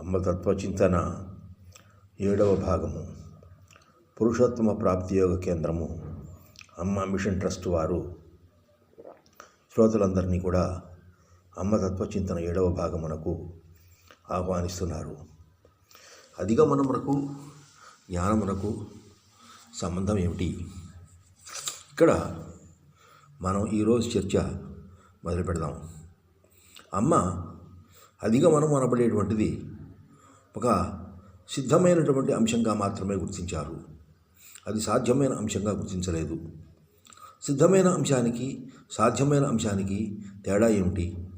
అమ్మతత్వ చింతన ఏడవ భాగము. పురుషోత్తమ ప్రాప్తి యోగ కేంద్రము. అమ్మ మిషన్ ట్రస్ట్ వారు శ్రోతలందరినీ కూడా అమ్మతత్వ చింతన ఏడవ భాగమునకు ఆహ్వానిస్తున్నారు. అధిగమనమునకు జ్ఞానమునకు సంబంధం ఏమిటి? ఇక్కడ మనం ఈరోజు చర్చ మొదలు పెడదాం అమ్మ అధిగమనం అనబడేటువంటిది ఒక సిద్ధమైనటువంటి అంశంగా మాత్రమే గుర్తించారు. అది సాధ్యమైన అంశంగా గుర్తించలేదు. సిద్ధమైన అంశానికి సాధ్యమైన అంశానికి తేడా ఏమిటి?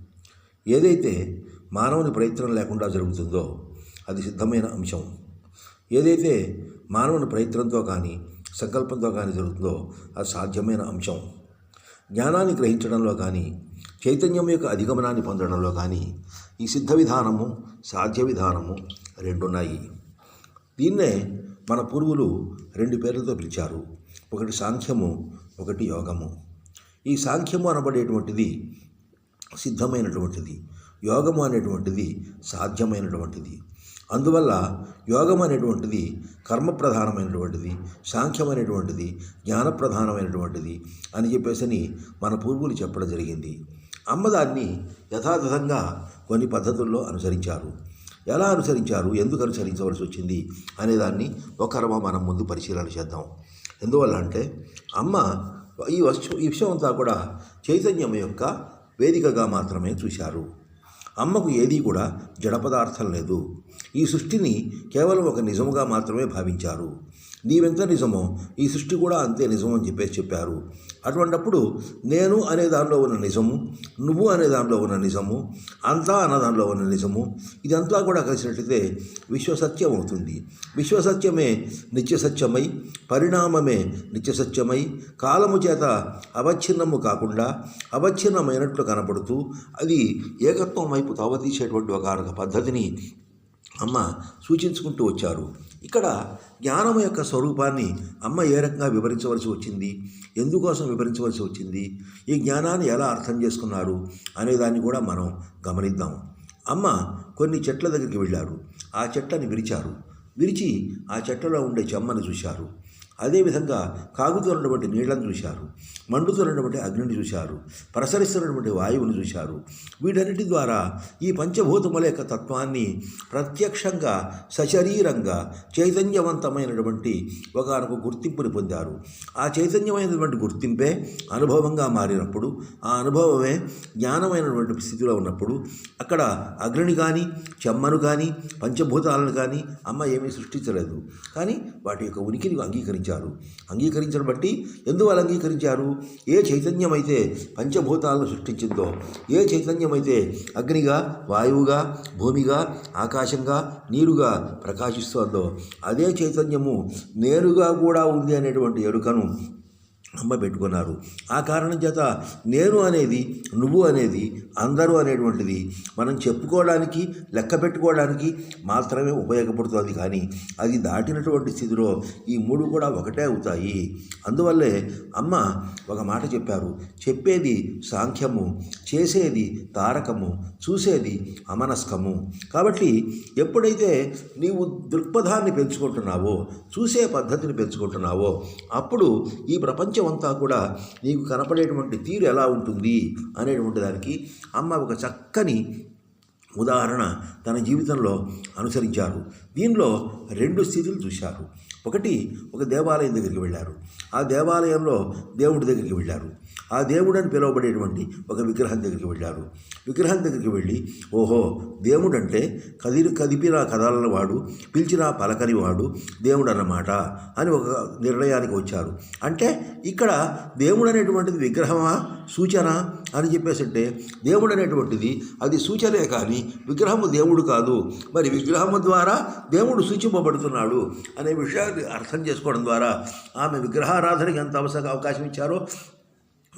ఏదైతే మానవుని ప్రయత్నం లేకుండా జరుగుతుందో అది సిద్ధమైన అంశం. ఏదైతే మానవుని ప్రయత్నంతో కానీ సంకల్పంతో కానీ జరుగుతుందో అది సాధ్యమైన అంశం. జ్ఞానాన్ని గ్రహించడంలో కానీ చైతన్యం యొక్క అధిగమనాన్ని పొందడంలో కానీ ఈ సిద్ధ విధానము సాధ్య విధానము రెండున్నాయి. దీన్నే మన పూర్వులు రెండు పేర్లతో పిలిచారు. ఒకటి సాంఖ్యము ఒకటి యోగము. ఈ సాంఖ్యము అనబడేటువంటిది సిద్ధమైనటువంటిది. యోగము అనేటువంటిది సాధ్యమైనటువంటిది. అందువల్ల యోగం అనేటువంటిది కర్మప్రధానమైనటువంటిది సాంఖ్యం అనేటువంటిది జ్ఞానప్రధానమైనటువంటిది అని చెప్పేసి మన పూర్వులు చెప్పడం జరిగింది. అమ్మ దాన్ని యథాతథంగా కొన్ని పద్ధతుల్లో అనుసరించారు. ఎలా అనుసరించారు? ఎందుకు అనుసరించవలసి వచ్చింది? అనేదాన్ని ఒకరమ మనం ముందు పరిశీలన చేద్దాం. ఎందువల్ల అంటే అమ్మ ఈ వస్తు ఈ విషయం అంతా కూడా చైతన్యం యొక్క వేదికగా మాత్రమే చూశారు. అమ్మకు ఏదీ కూడా జడ పదార్థం లేదు. ఈ సృష్టిని కేవలం ఒక నిజముగా మాత్రమే భావించారు. నీవెంత నిజమో ఈ సృష్టి కూడా అంతే నిజం అని చెప్పేసి చెప్పారు. అటువంటప్పుడు నేను అనే దానిలో ఉన్న నిజము నువ్వు అనే దానిలో ఉన్న నిజము అంతా అన్న దానిలో ఉన్న నిజము ఇదంతా కూడా కలిసినట్లయితే విశ్వసత్యం అవుతుంది. విశ్వసత్యమే నిత్యసత్యమై పరిణామమే నిత్యసత్యమై కాలము చేత అవచ్ఛిన్నము కాకుండా అవచ్ఛిన్నమైనట్లు కనపడుతూ అది ఏకత్వం వైపు తవతీసేటువంటి ఒక పద్ధతిని అమ్మ సూచించుకుంటూ వచ్చారు. ఇక్కడ జ్ఞానం యొక్క స్వరూపాన్ని అమ్మ ఏ రకంగా వివరించవలసి వచ్చింది? ఎందుకోసం వివరించవలసి వచ్చింది? ఈ జ్ఞానాన్ని ఎలా అర్థం చేసుకున్నారు? అనేదాన్ని కూడా మనం గమనిద్దాం. అమ్మ కొన్ని చెట్ల దగ్గరికి వెళ్ళారు. ఆ చెట్లని విరిచారు. విరిచి ఆ చెట్లలో ఉండే చెమ్మని చూశారు. అదేవిధంగా కాగుతున్నటువంటి నీళ్ళను చూశారు మండుతున్నటువంటి అగ్నిని చూశారు ప్రసరిస్తున్నటువంటి వాయువుని చూశారు. వీటన్నిటి ద్వారా ఈ పంచభూతముల యొక్క తత్వాన్ని ప్రత్యక్షంగా సశరీరంగా చైతన్యవంతమైనటువంటి ఒకనొక గుర్తింపుని పొందారు. ఆ చైతన్యమైనటువంటి గుర్తింపే అనుభవంగా మారినప్పుడు ఆ అనుభవమే జ్ఞానమైనటువంటి స్థితిలో ఉన్నప్పుడు అక్కడ అగ్నిని కానీ చెమ్మను కానీ పంచభూతాలను కానీ అమ్మ ఏమీ సృష్టించలేదు. కానీ వాటి యొక్క ఉనికిని అంగీకరించారు అంగీకరించడం బట్టి ఎందువల్ల అంగీకరించారు? ఏ చైతన్యం అయితే పంచభూతాలను సృష్టించిందో ఏ చైతన్యమైతే అగ్నిగా వాయువుగా భూమిగా ఆకాశంగా నీరుగా ప్రకాశిస్తోందో అదే చైతన్యము నేరుగా కూడా ఉంది అనేటువంటి ఎరుకను అమ్మ పెట్టుకున్నారు. ఆ కారణం చేత నేను అనేది నువ్వు అనేది అందరూ అనేటువంటిది మనం చెప్పుకోవడానికి లెక్క పెట్టుకోవడానికి మాత్రమే ఉపయోగపడుతుంది. కానీ అది దాటినటువంటి స్థితిలో ఈ మూడు కూడా ఒకటే అవుతాయి. అందువల్లే అమ్మ ఒక మాట చెప్పారు. చెప్పేది సాంఖ్యము చేసేది తారకము చూసేది అమనస్కము. కాబట్టి ఎప్పుడైతే నీవు దృక్పథాన్ని పెంచుకుంటున్నావో చూసే పద్ధతిని పెంచుకుంటున్నావో అప్పుడు ఈ ప్రపంచం అంతా కూడా నీకు కనపడేటువంటి తీరు ఎలా ఉంటుంది అనేటువంటి దానికి అమ్మ ఒక చక్కని ఉదాహరణ తన జీవితంలో అనుసరించారు. దీనిలో రెండు స్థితులు చూశారు. ఒకటి ఒక దేవాలయం దగ్గరికి వెళ్ళారు. ఆ దేవాలయంలో దేవుడి దగ్గరికి వెళ్ళారు. ఆ దేవుడు అని పిలువబడేటువంటి ఒక విగ్రహం దగ్గరికి వెళ్ళారు. విగ్రహం దగ్గరికి వెళ్ళి ఓహో దేవుడు అంటే కదిరి కదిపినా కదలని వాడు పిలిచినా పలకని వాడు దేవుడు అన్నమాట అని ఒక నిర్ణయానికి వచ్చారు. అంటే ఇక్కడ దేవుడు అనేటువంటిది విగ్రహమా సూచన అని చెప్పేసి అంటే దేవుడు అనేటువంటిది అది సూచనే కానీ విగ్రహము దేవుడు కాదు. మరి విగ్రహము ద్వారా దేవుడు సూచింపబడుతున్నాడు అనే విషయాన్ని అర్థం చేసుకోవడం ద్వారా ఆమె విగ్రహారాధనకి ఎంత అవసరం అవకాశం ఇచ్చారో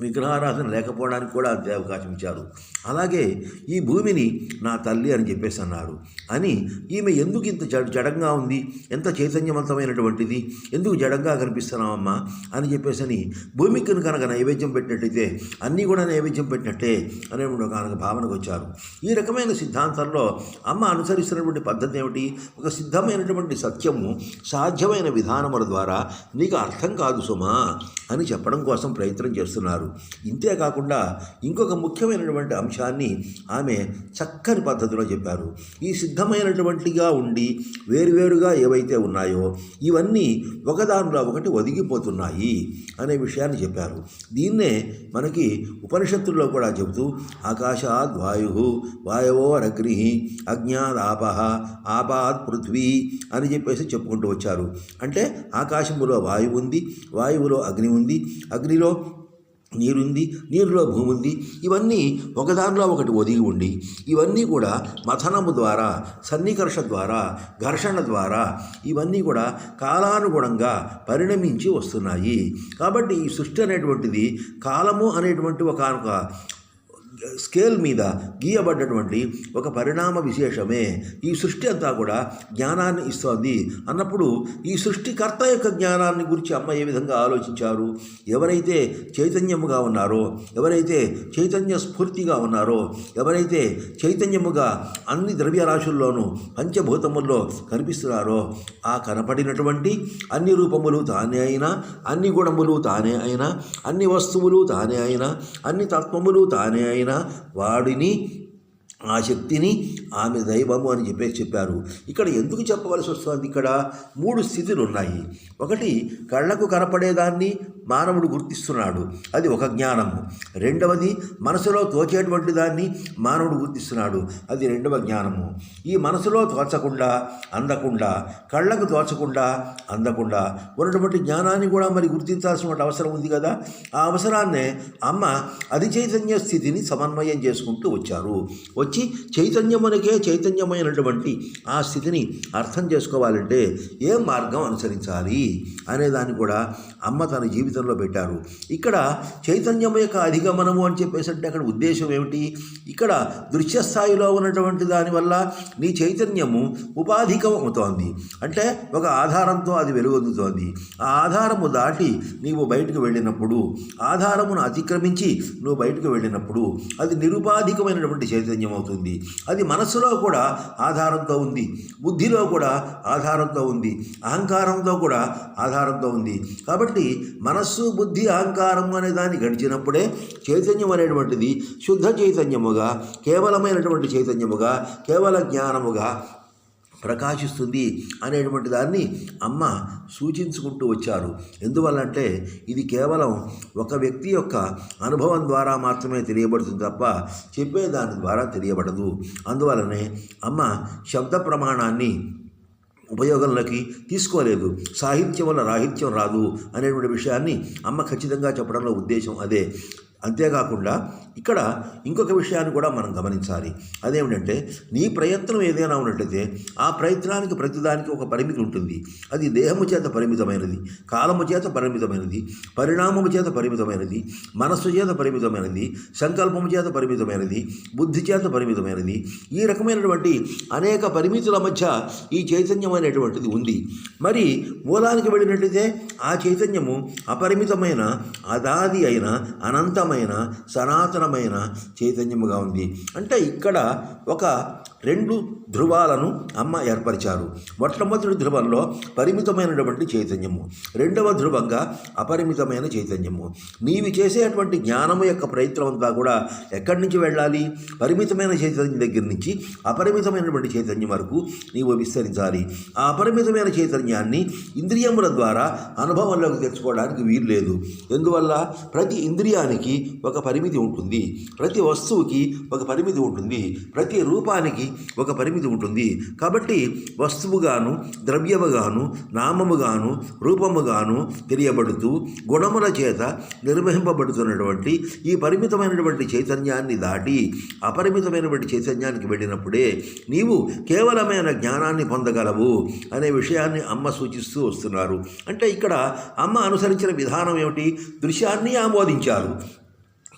విగ్రహారాధన లేకపోవడానికి కూడా అంతే అవకాశం ఇచ్చారు. అలాగే ఈ భూమిని నా తల్లి అని చెప్పేసి అన్నారు. అని ఈమె ఎందుకు ఇంత జడ జడంగా ఉంది? ఎంత చైతన్యవంతమైనటువంటిది? ఎందుకు జడంగా కనిపిస్తున్నామమ్మా అని చెప్పేసి అని భూమికి కనుక నైవేద్యం పెట్టినట్టయితే అన్నీ కూడా నైవేద్యం పెట్టినట్టే అనేటువంటి ఒక భావనకు వచ్చారు. ఈ రకమైన సిద్ధాంతంలో అమ్మ అనుసరిస్తున్నటువంటి పద్ధతి ఏమిటి? ఒక సిద్ధమైనటువంటి సత్యము సాధ్యమైన విధానముల ద్వారా నీకు అర్థం కాదు సుమా అని చెప్పడం కోసం ప్రయత్నం చేస్తున్నారు. ఇంతేకాకుండా ఇంకొక ముఖ్యమైనటువంటి అంశాన్ని ఆమె చక్కని పద్ధతిలో చెప్పారు. ఈ సిద్ధమైనటువంటిగా ఉండి వేరువేరుగా ఏవైతే ఉన్నాయో ఇవన్నీ ఒకదానిలో ఒకటి ఒదిగిపోతున్నాయి అనే విషయాన్ని చెప్పారు. దీన్నే మనకి ఉపనిషత్తుల్లో కూడా చెబుతూ ఆకాశాద్ వాయు వాయవోరగ్ని ఆపహ ఆపాద్ పృథ్వీ అని చెప్పేసి చెప్పుకుంటూ వచ్చారు. అంటే ఆకాశంలో వాయువు ఉంది వాయువులో అగ్ని ఉంది అగ్నిలో నీరుంది నీరులో భూమి ఉంది ఇవన్నీ ఒకదానిలో ఒకటి ఒదిగి ఉండి ఇవన్నీ కూడా మథనము ద్వారా సన్నికర్ష ద్వారా ఘర్షణ ద్వారా ఇవన్నీ కూడా కాలానుగుణంగా పరిణమించి వస్తున్నాయి. కాబట్టి ఈ సృష్టి అనేటువంటిది కాలము అనేటువంటి ఒక స్కేల్ మీద గీయబడ్డటువంటి ఒక పరిణామ విశేషమే ఈ సృష్టి అంతా కూడా జ్ఞానాన్ని ఇస్తోంది. అన్నప్పుడు ఈ సృష్టికర్త యొక్క జ్ఞానాన్ని గురించి అమ్మ ఏ విధంగా ఆలోచించారు? ఎవరైతే చైతన్యముగా ఉన్నారో ఎవరైతే చైతన్య స్ఫూర్తిగా ఉన్నారో ఎవరైతే చైతన్యముగా అన్ని ద్రవ్యరాశుల్లోనూ పంచభూతముల్లో కనిపిస్తున్నారో ఆ కనపడినటువంటి అన్ని రూపములు తానే అయినా అన్ని గుణములు తానే అయినా అన్ని వస్తువులు తానే అయినా అన్ని తత్వములు తానే అయినా వాడిని ఆ శక్తిని ఆమె దైవము అని చెప్పేసి చెప్పారు. ఇక్కడ ఎందుకు చెప్పవలసి వస్తుంది? ఇక్కడ మూడు స్థితులు ఉన్నాయి ఒకటి కళ్ళకు కనపడేదాన్ని మానవుడు గుర్తిస్తున్నాడు. అది ఒక జ్ఞానము రెండవది మనసులో తోచేటువంటి దాన్ని మానవుడు గుర్తిస్తున్నాడు. అది రెండవ జ్ఞానము. ఈ మనసులో తోచకుండా అందకుండా కళ్ళకు తోచకుండా అందకుండా ఉన్నటువంటి జ్ఞానాన్ని కూడా మరి గుర్తించాల్సిన అవసరం ఉంది కదా? ఆ అవసరాన్నే అమ్మ అది చైతన్య స్థితిని సమన్వయం చేసుకుంటూ వచ్చారు. వచ్చి చైతన్యమునకే చైతన్యమైనటువంటి ఆ స్థితిని అర్థం చేసుకోవాలంటే ఏ మార్గం అనుసరించాలి అనేదాన్ని కూడా అమ్మ తన జీవితంలో పెట్టారు. ఇక్కడ చైతన్యం యొక్క అధిగమనము అని చెప్పేసి అంటే అక్కడ ఉద్దేశం ఏమిటి? ఇక్కడ దృశ్యస్థాయిలో ఉన్నటువంటి దానివల్ల నీ చైతన్యము ఉపాధికం అవుతోంది అంటే ఒక ఆధారంతో అది వెలుగొందుతోంది. ఆ ఆధారము దాటి నీవు బయటకు వెళ్ళినప్పుడు ఆధారమును అతిక్రమించి నువ్వు బయటకు వెళ్ళినప్పుడు అది నిరుపాధికమైనటువంటి చైతన్యం అవుతుంది. అది మనస్సులో కూడా ఆధారంతో ఉంది. బుద్ధిలో కూడా ఆధారంతో ఉంది. అహంకారంతో కూడా ఆధారంతో ఉంది. కాబట్టి మనస్సు బుద్ధి అహంకారం అనే దాన్ని గడిచినప్పుడే చైతన్యం అనేటువంటిది శుద్ధ చైతన్యముగా కేవలమైనటువంటి చైతన్యముగా కేవల జ్ఞానముగా ప్రకాశిస్తుంది అనేటువంటి దాన్ని అమ్మ సూచించుకుంటూ వచ్చారు. ఎందువల్లంటే ఇది కేవలం ఒక వ్యక్తి యొక్క అనుభవం ద్వారా మాత్రమే తెలియబడుతుంది తప్ప చెప్పేదాని ద్వారా తెలియబడదు. అందువలనే అమ్మ శబ్ద ప్రమాణాన్ని ఉపయోగంలోకి తీసుకోలేదు. సాహిత్యం వల్ల రాహిత్యం రాదు అనేటువంటి విషయాన్ని అమ్మ ఖచ్చితంగా చెప్పడంలో ఉద్దేశం అదే. అంతేకాకుండా ఇక్కడ ఇంకొక విషయాన్ని కూడా మనం గమనించాలి. అదేమిటంటే నీ ప్రయత్నం ఏదైనా ఉన్నట్టయితే ఆ ప్రయత్నానికి ప్రతిదానికి ఒక పరిమితి ఉంటుంది. అది దేహము చేత పరిమితమైనది కాలము చేత పరిమితమైనది పరిణామము చేత పరిమితమైనది మనస్సు చేత పరిమితమైనది సంకల్పము చేత పరిమితమైనది బుద్ధి చేత పరిమితమైనది. ఈ రకమైనటువంటి అనేక పరిమితుల మధ్య ఈ చైతన్యం అనేటువంటిది ఉంది. మరి మూలానికి వెళ్ళినట్లయితే ఆ చైతన్యము అపరిమితమైన అదాది అయిన అనంతమైన సనాతనమైన చైతన్యముగా ఉంది. అంటే ఇక్కడ ఒక రెండు ధృవాలను అమ్మ ఏర్పరిచారు. మొట్టమొదటి ధృవంలో పరిమితమైనటువంటి చైతన్యము. రెండవ ధృవంగా అపరిమితమైన చైతన్యము. నీవి చేసేటువంటి జ్ఞానము యొక్క ప్రయత్నం అంతా కూడా ఎక్కడి నుంచి వెళ్ళాలి? పరిమితమైన చైతన్యం దగ్గర నుంచి అపరిమితమైనటువంటి చైతన్యం వరకు నీవు విస్తరించాలి. ఆ అపరిమితమైన చైతన్యాన్ని ఇంద్రియముల ద్వారా అనుభవంలోకి తెచ్చుకోవడానికి వీలు లేదు ఎందువల్ల? ప్రతి ఇంద్రియానికి ఒక పరిమితి ఉంటుంది. ప్రతి వస్తువుకి ఒక పరిమితి ఉంటుంది. ప్రతి రూపానికి ఒక పరిమితి ఉంటుంది. కాబట్టి వస్తువుగాను ద్రవ్యముగాను నామముగాను రూపముగాను తెలియబడుతూ గుణముల చేత నిర్వహింపబడుతున్నటువంటి ఈ పరిమితమైనటువంటి చైతన్యాన్ని దాటి అపరిమితమైనటువంటి చైతన్యానికి వెళ్ళినప్పుడే నీవు కేవలమైన జ్ఞానాన్ని పొందగలవు అనే విషయాన్ని అమ్మ సూచిస్తూ వస్తున్నారు. అంటే ఇక్కడ అమ్మ అనుసరించిన విధానం ఏమిటి? దృశ్యాన్ని ఆమోదించారు.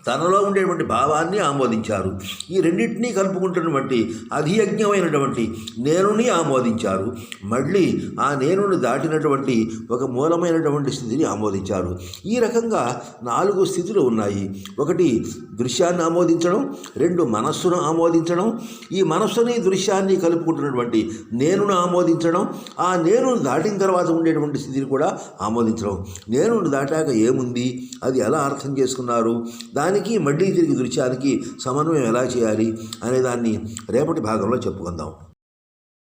తనలో ఉండేటువంటి భావాన్ని ఆమోదించారు. ఈ రెండింటినీ కలుపుకుంటున్నటువంటి అధియజ్ఞమైనటువంటి నేనుని ఆమోదించారు. మళ్ళీ ఆ నేనుని దాటినటువంటి ఒక మూలమైనటువంటి స్థితిని ఆమోదించారు. ఈ రకంగా నాలుగు స్థితులు ఉన్నాయి. ఒకటి దృశ్యాన్ని ఆమోదించడం. రెండు మనస్సును ఆమోదించడం. ఈ మనస్సుని దృశ్యాన్ని కలుపుకుంటున్నటువంటి నేనును ఆమోదించడం. ఆ నేనును దాటిన తర్వాత ఉండేటువంటి స్థితిని కూడా ఆమోదించడం. నేనును దాటాక ఏముంది? అది ఎలా అర్థం చేసుకున్నారు? దాని దానికి మళ్ళీ తిరిగి దృశ్యానికి సమన్వయం ఎలా చేయాలి? అనే దాన్ని రేపటి భాగంలో చెప్పుకుందాం.